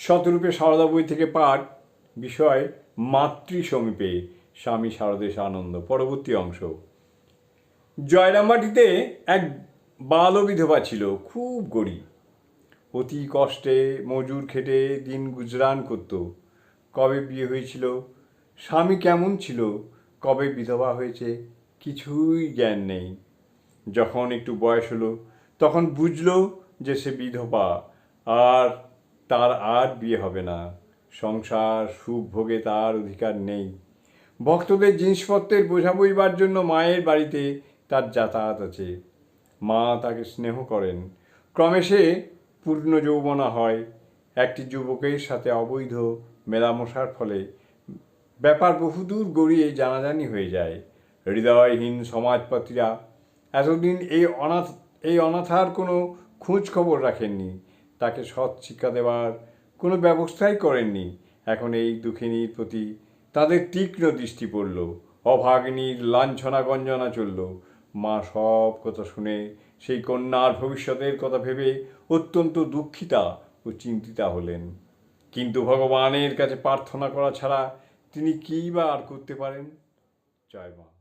শতরূপে সারদা বই থেকে পাঠ বিষয় মাতৃ সমীপে স্বামী শারদেশ আনন্দ, পরবর্তী অংশ। জয়রামবাটিতে এক বাল বিধবা ছিল, খুব গরিব। অতি কষ্টে মজুর খেটে দিন গুজরান করত। কবে বিয়ে হয়েছিল? স্বামী কেমন ছিল? কবে বিধবা হয়েছে? কিছুই জ্ঞান নেই। যখন একটু বয়স হলো, তখন বুঝলো যে সে বিধবা, আর তার আর বিয়ে হবে না। সংসার, সুখ ভোগে তার অধিকার নেই। ভক্তদের জিনিসপত্রের বোঝা বইবার জন্য মায়ের বাড়িতে তার যাতায়াত আছে। মা তাকে স্নেহ করেন। ক্রমে সে পূর্ণ যৌবনা হয়। একটি যুবকের সাথে অবৈধ মেলামশার ফলে ব্যাপার বহুদূর গড়িয়ে জানাজানি হয়ে যায়। হৃদয়হীন সমাজপাতীরা এতদিন এই অনাথ, এই অনাথার কোনো খোঁজ খবর রাখেননি। তাকে সৎ শিক্ষা দেওয়ার কোনো ব্যবস্থাই করেননি। এখন এই দুঃখিনীর প্রতি তাদের তীক্ষ্ণ দৃষ্টি পড়ল। অভাগিনীর লাঞ্ছনা গঞ্জনা চলল। মা সব কথা শুনে সেই কন্যার ভবিষ্যতের কথা ভেবে অত্যন্ত দুঃখিতা ও চিন্তিতা হলেন। কিন্তু ভগবানের কাছে প্রার্থনা করা ছাড়া তিনি কী বা আর করতে পারেন? জয় মা।